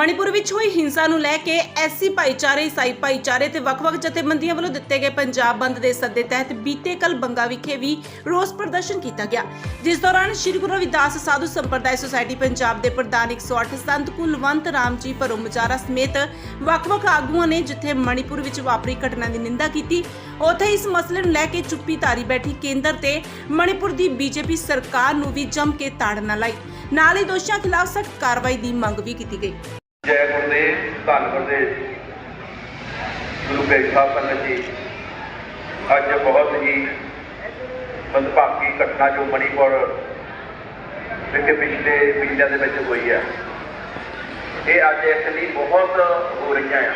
ਮਣੀਪੁਰ ਵਿੱਚ ਹੋਈ ਹਿੰਸਾ ਨੂੰ ਲੈ ਕੇ ਐਸਸੀ ਭਾਈਚਾਰੇ, ਈਸਾਈ ਭਾਈਚਾਰੇ ਤੇ ਵੱਖ-ਵੱਖ ਜਥੇਬੰਦੀਆਂ ਵੱਲੋਂ ਦਿੱਤੇ ਗਏ ਪੰਜਾਬ ਬੰਦ ਦੇ ਸੱਦੇ ਤਹਿਤ ਬੀਤੇ ਕੱਲ ਬੰਗਾ ਵਿਖੇ ਵੀ ਰੋਸ ਪ੍ਰਦਰਸ਼ਨ ਕੀਤਾ ਗਿਆ। ਜਿਸ ਦੌਰਾਨ ਸ੍ਰੀ ਗੁਰੂ ਰਵਿਦਾਸ ਸਾਧੂ ਸੰਪਰਦਾਇ ਸੁਸਾਇਟੀ ਪੰਜਾਬ ਦੇ ਪ੍ਰਧਾਨ 108 ਸੰਤ ਕੁਲਵੰਤ ਰਾਮ ਜੀ ਪਰਮਚਾਰਾ ਸਮੇਤ ਵੱਖ-ਵੱਖ ਆਗੂਆਂ ਨੇ ਜਿੱਥੇ ਮਣੀਪੁਰ ਵਿੱਚ ਵਾਪਰੀ ਘਟਨਾ ਦੀ ਨਿੰਦਾ ਕੀਤੀ, ਉਥੇ ਇਸ ਮਸਲੇ ਨੂੰ ਲੈ ਕੇ ਚੁੱਪੀ ਧਾਰੀ ਬੈਠੀ ਕੇਂਦਰ ਤੇ ਮਣੀਪੁਰ ਦੀ ਬੀਜੇਪੀ ਸਰਕਾਰ ਨੂੰ ਵੀ ਜੰਮ ਕੇ ਤਾੜਨਾ ਲਾਈ। ਨਾਲ ਹੀ ਦੋਸ਼ੀਆਂ ਖਿਲਾਫ ਸਖਤ ਕਾਰਵਾਈ ਦੀ ਮੰਗ ਵੀ ਕੀਤੀ ਗਈ। ਜੈ ਗੁਰਦੇਵ ਧੰਨ ਗੁਰਦੇਵ ਗੁਰੂ ਗ੍ਰੰਥ ਸਾਹਿਬ ਸੰਗਤ ਜੀ। ਅੱਜ ਬਹੁਤ ਹੀ ਮੰਦਭਾਗੀ ਘਟਨਾ ਜੋ ਮਣੀਪੁਰ ਵਿਖੇ ਪਿਛਲੇ ਮਹੀਨਿਆਂ ਦੇ ਵਿੱਚ ਹੋਈ ਹੈ। ਇਹ ਅੱਜ ਇਸ ਲਈ ਬਹੁਤ ਹੋ ਰਹੀਆਂ ਆ।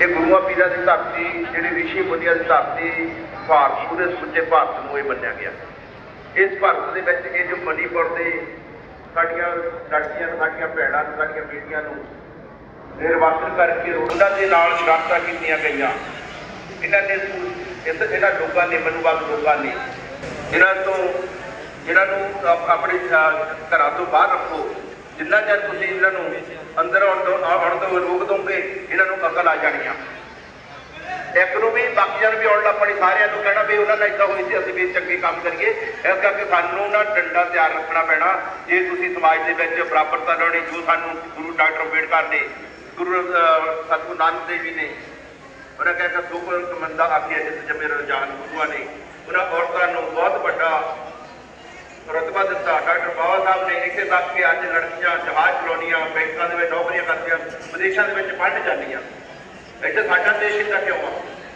ਇਹ ਗੁਰੂਆਂ ਪੀਰਾਂ ਦੀ ਧਰਤੀ, ਜਿਹੜੀ ਰਿਸ਼ੀ ਮੁਨੀਆਂ ਦੀ ਧਰਤੀ, ਭਾਰਤ ਪੂਰੇ ਸੁੱਚੇ ਭਾਰਤ ਨੂੰ ਇਹ ਮੰਨਿਆ ਗਿਆ। ਇਸ ਭਾਰਤ ਦੇ ਵਿੱਚ ਇਹ ਜੋ ਮਣੀਪੁਰ ਦੇ ਸਾਡੀਆਂ ਲੜਕੀਆਂ ਸਾਡੀਆਂ ਭੈਣਾਂ ਨੂੰ, ਸਾਡੀਆਂ ਬੇਟੀਆਂ ਨੂੰ ਨਿਰਵਾਸਨ ਕਰਕੇ ਉਹਨਾਂ ਦੇ ਨਾਲ ਸ਼ਰਾਰਤਾਂ ਕੀਤੀਆਂ ਗਈਆਂ। ਇਹਨਾਂ ਨੇ ਇਸ ਇਹਨਾਂ ਲੋਕਾਂ ਨੇ ਮਨੂਵਾਦ ਲੋਕਾਂ ਨੇ ਇਹਨਾਂ ਤੋਂ ਇਹਨਾਂ ਨੂੰ ਆਪਣੇ ਘਰਾਂ ਤੋਂ ਬਾਹਰ ਰੱਖੋ। ਜਿੰਨਾ ਚਿਰ ਤੁਸੀਂ ਇਹਨਾਂ ਨੂੰ ਅੰਦਰ ਆਉਣ ਤੋਂ ਆਉਣ ਤੋਂ ਰੋਕ ਦੋਗੇ, ਇਹਨਾਂ ਨੂੰ ਅਕਲ ਆ ਜਾਣੀਆਂ ਇੱਕ ਨੂੰ ਵੀ ਬਾਕੀਆਂ ਨੂੰ ਵੀ ਆਉਣ ਲੱਗ ਲੱਪਣੀ ਸਾਰਿਆਂ ਨੂੰ ਕਹਿਣਾ ਵੀ ਉਹਨਾਂ ਨਾਲ ਇਦਾਂ ਹੋਈ ਸੀ, ਅਸੀਂ ਵੀ ਚੰਗੇ ਕੰਮ ਕਰੀਏ। ਇਸ ਕਰਕੇ ਸਾਨੂੰ ਨਾ ਡੰਡਾ ਤਿਆਰ ਰੱਖਣਾ ਪੈਣਾ। ਜੇ ਤੁਸੀਂ ਸਮਾਜ ਦੇ ਵਿੱਚ ਬਰਾਬਰਤਾ ਲਾਉਣੀ, ਜੋ ਸਾਨੂੰ ਗੁਰੂ ਡਾਕਟਰ ਅੰਬੇਡਕਰ ਨੇ, ਗੁਰੂ ਸਤਿਗੁਰੂ ਨਾਨਕ ਦੇਵ ਜੀ ਨੇ, ਉਹਨਾਂ ਕਹਿੰਦਾ ਸੁਖ ਮੰਦਾ ਆਖਿਆ ਜਿਸ ਜਮੇ ਰਜਾਨ ਗੁਰੂਆਂ ਨੇ। ਉਹਨਾਂ ਔਰਤਾਂ ਨੂੰ ਬਹੁਤ ਵੱਡਾ ਰਤਬਾ ਦਿੱਤਾ। ਡਾਕਟਰ ਬਾਵਾ ਸਾਹਿਬ ਨੇ ਇੱਥੇ ਤੱਕ ਕਿ ਅੱਜ ਲੜਕੀਆਂ ਜਹਾਜ਼ ਚਲਾਉਣੀਆਂ ਬੈਂਕਾਂ ਦੇ ਵਿੱਚ ਨੌਕਰੀਆਂ ਕਰਦੀਆਂ, ਵਿਦੇਸ਼ਾਂ ਦੇ ਵਿੱਚ ਪੜ੍ਹਨ ਜਾਂਦੀਆਂ। ਇੱਥੇ ਸਾਡਾ ਦੇਸ਼ ਇੰਨਾ ਕਿਉਂ ਆ?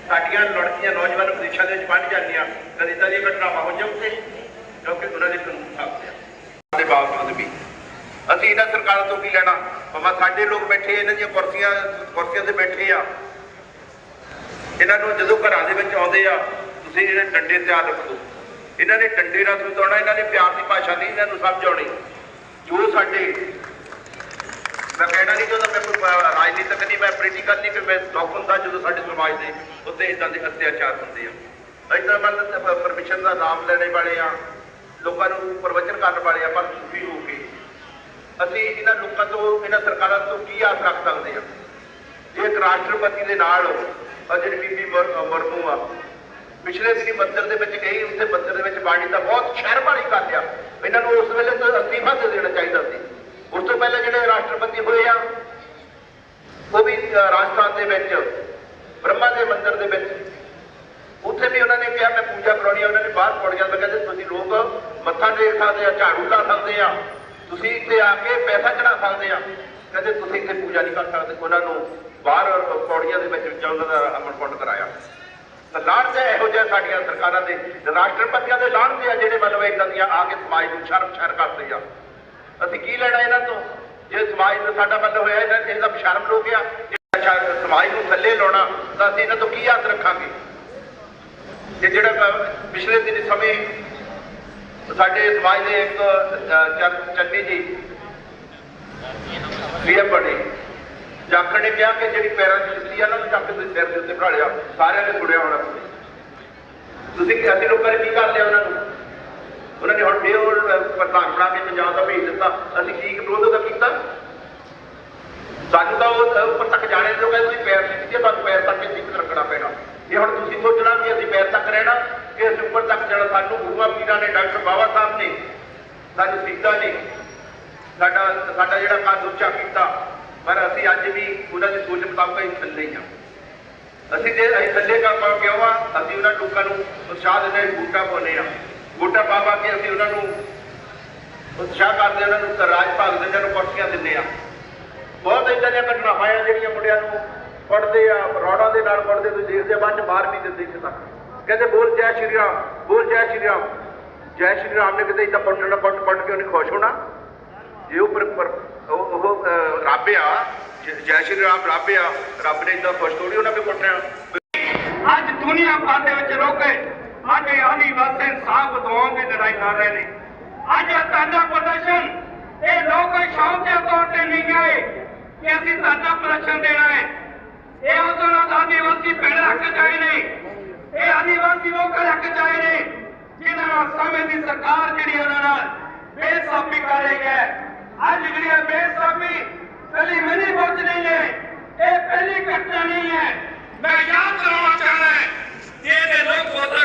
ਸਾਡੀਆਂ ਲੜਕੀਆਂ ਨੌਜਵਾਨ ਵਿਦੇਸ਼ਾਂ ਦੇ ਵਿੱਚ ਪੜ੍ਹਨ ਜਾਂਦੀਆਂ ਕਦੀ ਤਾਂ ਇਹ ਘਟਨਾਵਾਂ ਹੋ ਜਾਂਦੇ ਕਿਉਂਕਿ ਉਹਨਾਂ ਦੇ ਕਾਨੂੰਨ ਸਾਹਮਣੇ ਆ ਦੇ ਬਾਵਜੂਦ ਵੀ ਅਸੀਂ ਇਹਨਾਂ ਸਰਕਾਰਾਂ ਤੋਂ ਕੀ ਲੈਣਾ? ਭਾਵੇਂ ਸਾਡੇ ਲੋਕ ਬੈਠੇ, ਇਹਨਾਂ ਦੀਆਂ ਕੁਰਸੀਆਂ ਕੁਰਸੀਆਂ ਤੇ ਬੈਠੇ ਆ। ਇਹਨਾਂ ਨੂੰ ਜਦੋਂ ਘਰਾਂ ਦੇ ਵਿੱਚ ਆਉਂਦੇ ਆ, ਤੁਸੀਂ ਜਿਹੜੇ ਡੰਡੇ ਤਿਆਰ ਰੱਖੋ। ਇਹਨਾਂ ਨੇ ਡੰਡੇ ਨਾਲ ਸਮਝਾਉਣਾ ਇਹਨਾਂ ਨੇ ਪਿਆਰ ਦੀ ਭਾਸ਼ਾ ਨਹੀਂ, ਇਹਨਾਂ ਨੂੰ ਸਮਝਾਉਣੀ। ਜੋ ਸਾਡੇ ਮੈਂ ਕਹਿਣਾ ਨਹੀਂ ਚਾਹੁੰਦਾ ਮੈਂ ਕੋਈ ਰਾਜਨੀਤਿਕ ਨਹੀਂ, ਮੈਂ ਪੋਲੀਟੀਕਲ ਨਹੀਂ ਕਿ ਮੈਂ ਦੁੱਖ ਹੁੰਦਾ ਜਦੋਂ ਸਾਡੇ ਸਮਾਜ ਦੇ ਉੱਤੇ ਇਦਾਂ ਦੇ ਅਤਿਆਚਾਰ ਹੁੰਦੇ ਆ। ਇਦਾਂ ਮਤਲਬ ਪਰਮਿਸ਼ਨ ਦਾ ਨਾਮ ਲੈਣੇ ਵਾਲੇ ਆ, ਲੋਕਾਂ ਨੂੰ ਪ੍ਰਵਚਨ ਕਰਨ ਵਾਲੇ ਆ, ਪਰ ਸੁਖੀ ਹੋ ਕੇ। ਅਸੀਂ ਇਹਨਾਂ ਲੋਕਾਂ ਤੋਂ, ਇਹਨਾਂ ਸਰਕਾਰਾਂ ਤੋਂ ਕੀ ਆਸ ਰੱਖ ਸਕਦੇ ਆ? ਜੇ ਇੱਕ ਰਾਸ਼ਟਰਪਤੀ ਦੇ ਨਾਲ ਜਿਹੜੀ ਬੀਬੀ ਮਰ- ਮਰਮੂ ਆ, ਪਿਛਲੇ ਦਿਨੀ ਮੰਦਰ ਦੇ ਵਿੱਚ ਗਈ, ਉੱਥੇ ਮੰਦਰ ਦੇ ਵਿੱਚ ਬਾਣੀ ਦਾ ਬਹੁਤ ਸ਼ਰਮਾਲੀ ਕਰ ਲਿਆ ਇਹਨਾਂ ਨੂੰ ਉਸ ਵੇਲੇ ਤਾਂ ਅਸਤੀਫਾ ਦੇ ਦੇਣਾ ਚਾਹੀਦਾ ਸੀ। ਉਸ ਤੋਂ ਪਹਿਲਾਂ ਜਿਹੜੇ ਰਾਸ਼ਟਰਪਤੀ ਹੋਏ ਆ, ਉਹ ਵੀ ਰਾਜਸਥਾਨ ਦੇ ਵਿੱਚ, ਬ੍ਰਹਮਾ ਦੇ ਮੰਦਰ ਦੇ ਵਿੱਚ। ਉੱਥੇ ਵੀ ਉਹਨਾਂ ਨੇ ਕਿਹਾ, ਮੈਂ ਪੂਜਾ ਕਰਾਉਣੀ ਆ। ਉਹਨਾਂ ਨੇ ਬਾਹਰ ਪੌੜੀਆਂ ਤੇ ਕਹਿੰਦੇ, ਤੁਸੀਂ ਲੋਕ ਮੱਥਾ ਟੇਕ ਸਕਦੇ ਆ, ਝਾੜੂ ਲਾ ਸਕਦੇ ਆ। ਤੁਸੀਂ ਇੱਥੇ ਆ ਕੇ ਪੈਸਾ ਚੜਾ ਸਕਦੇ ਆ। ਕਹਿੰਦੇ, ਤੁਸੀਂ ਇੱਥੇ ਪੂਜਾ ਨਹੀਂ ਕਰ ਸਕਦੇ। ਉਹਨਾਂ ਨੂੰ ਬਾਹਰ ਪੌੜੀਆਂ ਦੇ ਵਿੱਚ ਵਿੱਚ ਉਹਨਾਂ ਦਾ ਅਮਰ ਪੁੰਨ ਕਰਾਇਆ। ਤਾਂ ਲਾਹਣ ਤੇ ਇਹੋ ਜਿਹਾ ਸਾਡੀਆਂ ਸਰਕਾਰਾਂ ਦੇ, ਰਾਸ਼ਟਰਪਤੀਆਂ ਦੇ ਲਾਹਣ ਤੇ ਆ ਜਿਹੜੇ ਮਤਲਬ ਇਦਾਂ ਦੀਆਂ ਆ ਕੇ ਸਮਾਜ ਨੂੰ ਸ਼ਰਮ ਸ਼ਰ ਕਰਦੇ ਆ। ਅਸੀਂ ਕੀ ਲੈਣਾ ਇਹਨਾਂ ਤੋਂ? ਜੇ ਸਮਾਜ ਦਾ ਸਾਡਾ ਮਤਲਬ ਹੋਇਆ, ਇਹਨਾਂ ਇਹਦਾ ਬਸ਼ਰਮ ਲੋਕ ਆ ਜੇ ਸਮਾਜ ਨੂੰ ਥੱਲੇ ਲਾਉਣਾ, ਤਾਂ ਅਸੀਂ ਇਹਨਾਂ ਤੋਂ ਕੀ ਆਸ ਰੱਖਾਂਗੇ? ਤੇ ਜਿਹੜਾ ਪਿਛਲੇ ਦਿਨ ਸਮੇਂ ਸਾਡੇ ਸਮਾਜ ਦੇ ਇੱਕ ਚੰਨੀ ਜੀ ਪੀਐਮ ਬਣੇ ਜਾਖੜ ਨੇ ਕਿਹਾ ਕਿ ਜਿਹੜੀ ਪੈਰਾਂ 'ਚ ਜੁੱਤੀ ਆ ਨਾ ਉਹਨੂੰ ਚੱਕ ਕੇ ਸਿਰ ਦੇ ਉੱਤੇ ਬਿਠਾ ਲਿਆ, ਸਾਰਿਆਂ ਨੇ ਸੁਣਿਆ ਹੋਣਾ। ਤੁਸੀਂ ਕਿ ਅਸੀਂ ਲੋਕਾਂ ਨੇ ਕੀ ਕਰ ਲਿਆ ਉਹਨਾਂ ਨੂੰ? ਪ੍ਰਧਾਨ ਬਣਾ ਕੇ ਪੰਜਾਬ ਦਾ ਭੇਜ ਦਿੱਤਾ। ਅਸੀਂ ਕੀ ਵਿਰੋਧ ਉਹਦਾ ਕੀਤਾ। ਸਾਨੂੰ ਤਾਂ ਉਹ ਉੱਪਰ ਤੱਕ ਜਾਣੇ ਤੋਂ ਕਹਿੰਦੇ ਤੁਸੀਂ ਪੈਰ ਨਹੀਂ ਦਿੱਤੇ ਤੁਹਾਨੂੰ ਪੈਰ ਤੱਕ ਹੀ ਰੱਖਣਾ ਪੈਣਾ। ਇਹ ਹੁਣ ਤੁਸੀਂ ਸੋਚਣਾ ਵੀ ਅਸੀਂ ਪੈਰ ਤੱਕ ਰਹਿਣਾ ਕਿ ਅਸੀਂ ਉੱਪਰ ਤੱਕ ਜਾਣਾ ਸਾਨੂੰ ਗੁਰੂਆਂ ਪੀਰਾਂ ਨੇ ਡਾਕਟਰ ਬਾਬਾ ਸਾਹਿਬ ਨੇ ਸਾਨੂੰ ਸਿੱਖਦਾ ਨੇ ਸਾਡਾ ਸਾਡਾ ਜਿਹੜਾ ਕੱਦ ਉੱਚਾ ਕੀਤਾ ਪਰ ਅਸੀਂ ਅੱਜ ਵੀ ਉਹਨਾਂ ਦੀ ਸੋਚ ਮੁਤਾਬਕ ਹੀ ਥੱਲੇ ਹੀ ਹਾਂ। ਅਸੀਂ ਜੇ ਅਸੀਂ ਥੱਲੇ ਕਰ ਪਾ ਕਿਉਂ ਆ? ਅਸੀਂ ਉਹਨਾਂ ਲੋਕਾਂ ਨੂੰ ਉਤਸ਼ਾਹ ਦਿੰਦੇ ਹਾਂ, ਬੂਟਾ ਪਾਉਂਦੇ ਆ ਬੂਟਾ ਪਾ ਪਾ ਕੇ ਅਸੀਂ ਉਹਨਾਂ ਨੂੰ ਉਤਸ਼ਾਹ ਕਰਦੇ ਉਹਨਾਂ ਨੂੰ ਰਾਜ ਭਾਗ ਦੇ ਨੂੰ ਕੁਰਸੀਆਂ ਦਿੰਦੇ ਆ। ਬਹੁਤ ਏਦਾਂ ਦੀਆਂ ਘਟਨਾਵਾਂ ਆ ਜਿਹੜੀਆਂ ਮੁੰਡਿਆਂ ਨੂੰ ਪੜਦੇ ਆ ਰੌੜਾਂ ਦੇ ਨਾਲ ਪੜਦੇ ਤੁਸੀਂ ਦੇਖਦੇ ਬਾਅਦ ਚ ਬਾਹਰ ਵੀ ਦਿੰਦੇ ਇੱਥੇ ਤੱਕ। ਕਹਿੰਦੇ, ਬੋਲ, ਜੈ ਸ਼੍ਰੀ ਰਾਮ, ਬੋਲ, ਜੈ ਸ਼੍ਰੀ ਰਾਮ। ਜੈ ਸ਼੍ਰੀ ਰਾਮ ਨੇ ਕਿਤੇ ਇਦਾਂ ਪੜਨਾ ਪੜ ਪੜ ਕੇ ਉਹਨੇ ਖੁਸ਼ ਹੋਣਾ। ਜੇ ਉਹ ਪਰ ਉਹ ਉਹ ਰੱਬ ਆ, ਜੈ- ਸ਼੍ਰੀ ਰਾਮ ਰੱਬ ਆ, ਰੱਬ ਨੇ ਇਦਾਂ ਖੁਸ਼ ਥੋੜੀ ਉਹਨਾਂ ਵੀ ਕੁੱਟਿਆ ਅੱਜ ਦੁਨੀਆ ਭਰ ਦੇ ਵਿੱਚ ਲੋਕ ਅੱਜ ਆਦੀਵਾਸੀ ਇਨਸਾਫ ਦਿਵਾਉਣ ਦੀ ਲੜਾਈ ਕਰ ਰਹੇ ਨੇ। ਅੱਜ ਧਰਨਾ ਪ੍ਰਦਰਸ਼ਨ, ਇਹ ਲੋਕ ਸ਼ੌਕ ਦੇ ਤੌਰ ਤੇ ਨਹੀਂ ਆਏ ਕਿ ਅਸੀਂ ਧਰਨਾ ਪ੍ਰਦਰਸ਼ਨ ਦੇਣਾ ਹੈ। ਇਹ ਉਦੋਂ ਨਾਲ ਆਦੀਵਾਸੀ ਪਿੰਡ ਰੱਖ ਚਾਹੇ ਨੇ, ਇਹ ਆਦੀਵਾਸੀ ਲੋਕ ਰੱਖ ਚਾਹੇ ਨੇ, ਜਿਨ੍ਹਾਂ ਨਾਲ ਸਮੇਂ ਦੀ ਸਰਕਾਰ ਜਿਹੜੀ ਉਹਨਾਂ ਨਾਲ ਬੇਸਾਫੀ ਕਰ ਰਹੀ ਹੈ। ਅੱਜ ਜਿਹੜੀ ਬੇਸਾਬੀ ਬੇਇਨਸਾਫੀ ਪਹਿਲੀ ਮਨੀ ਪਹੁੰਚ ਨਹੀਂ ਹੈ, ਇਹ ਪਹਿਲੀ ਘਟਨਾ ਨਹੀਂ ਹੈ। ਮੈਂ ਯਾਦ ਕਰਾਉਣਾ ਚਾਹੁੰਦਾ ਹਾਂ ਕਿ ਇਹਦੇ ਲੋਕ ਉਹਦਾ